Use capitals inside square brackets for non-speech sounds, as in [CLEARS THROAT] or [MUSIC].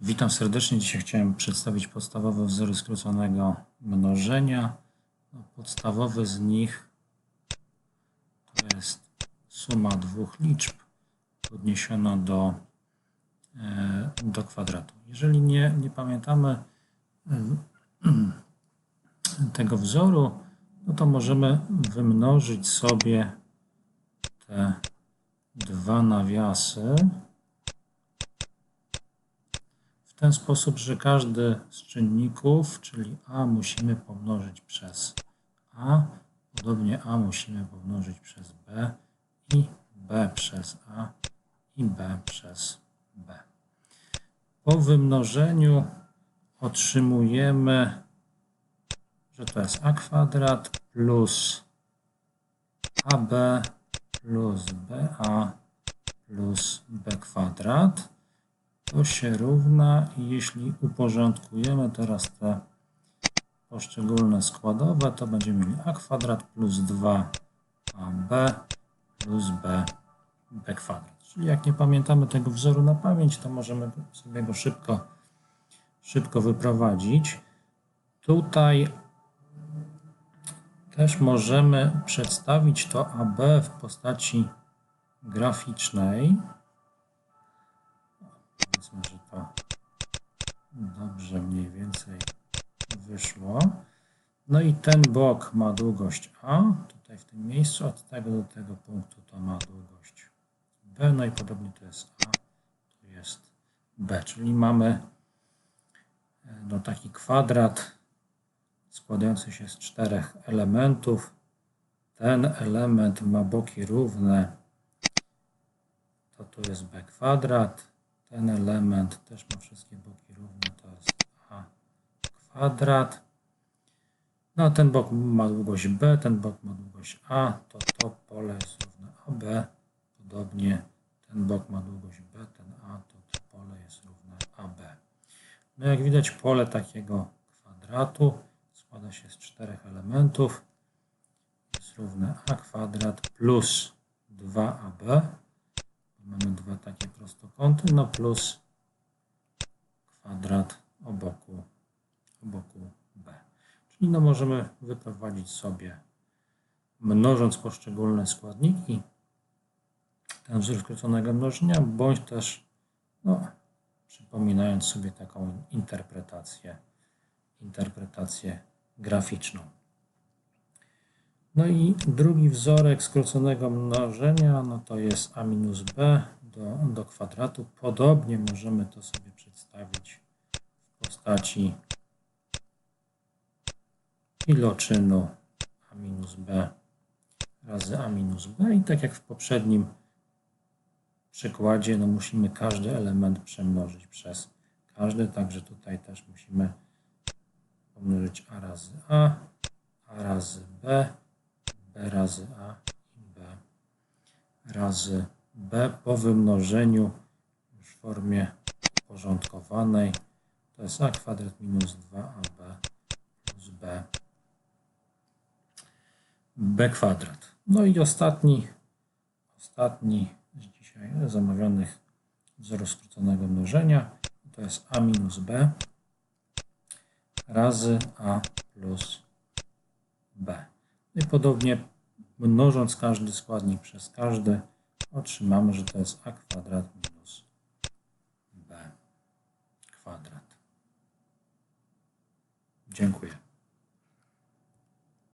Witam serdecznie. Dzisiaj chciałem przedstawić podstawowe wzory skróconego mnożenia. No, Podstawowy z nich to jest suma dwóch liczb podniesiona do, e, do kwadratu. Jeżeli nie, nie pamiętamy e, [CLEARS THROAT] tego wzoru, no to możemy wymnożyć sobie te dwa nawiasy w ten sposób, że każdy z czynników, czyli a musimy pomnożyć przez a, podobnie a musimy pomnożyć przez b i b przez a i b przez b. Po wymnożeniu otrzymujemy, że to jest a kwadrat plus ab plus ba plus b kwadrat to się równa i jeśli uporządkujemy teraz te poszczególne składowe, to będziemy mieli a kwadrat plus 2ab plus b, b kwadrat. Czyli jak nie pamiętamy tego wzoru na pamięć, to możemy sobie go szybko, szybko wyprowadzić. Tutaj też możemy przedstawić to AB w postaci graficznej. Powiedzmy, że to dobrze mniej więcej wyszło. No i ten bok ma długość A, tutaj w tym miejscu, od tego do tego punktu to ma długość B, no i podobnie to jest A, tu jest B, czyli mamy e, no, taki kwadrat składający się z czterech elementów. Ten element ma boki równe, to tu jest b kwadrat. Ten element też ma wszystkie boki równe, to jest a kwadrat. No ten bok ma długość b, ten bok ma długość a, to to pole jest równe ab. Podobnie ten bok ma długość b, ten a, to to pole jest równe ab. No jak widać pole takiego kwadratu składa się z czterech elementów. Jest równe a kwadrat plus 2ab. Prostokąty, no plus kwadrat o boku, o boku b. Czyli no możemy wyprowadzić sobie, mnożąc poszczególne składniki, ten wzór skróconego mnożenia, bądź też no, przypominając sobie taką interpretację, interpretację graficzną. No i drugi wzorek skróconego mnożenia, no to jest a minus b do, do kwadratu. Podobnie możemy to sobie przedstawić w postaci iloczynu a minus b razy a minus b i tak jak w poprzednim przykładzie, no musimy każdy element przemnożyć przez każdy, także tutaj też musimy pomnożyć a razy a, a razy b, b razy a i b razy b po wymnożeniu już w formie uporządkowanej. To jest a kwadrat minus 2ab plus b b kwadrat. No i ostatni, ostatni z dzisiaj zamawianych wzorów skróconego mnożenia to jest a minus b razy a plus b. No I podobnie mnożąc każdy składnik przez każdy otrzymamy, że to jest a kwadrat minus b kwadrat. Dziękuję.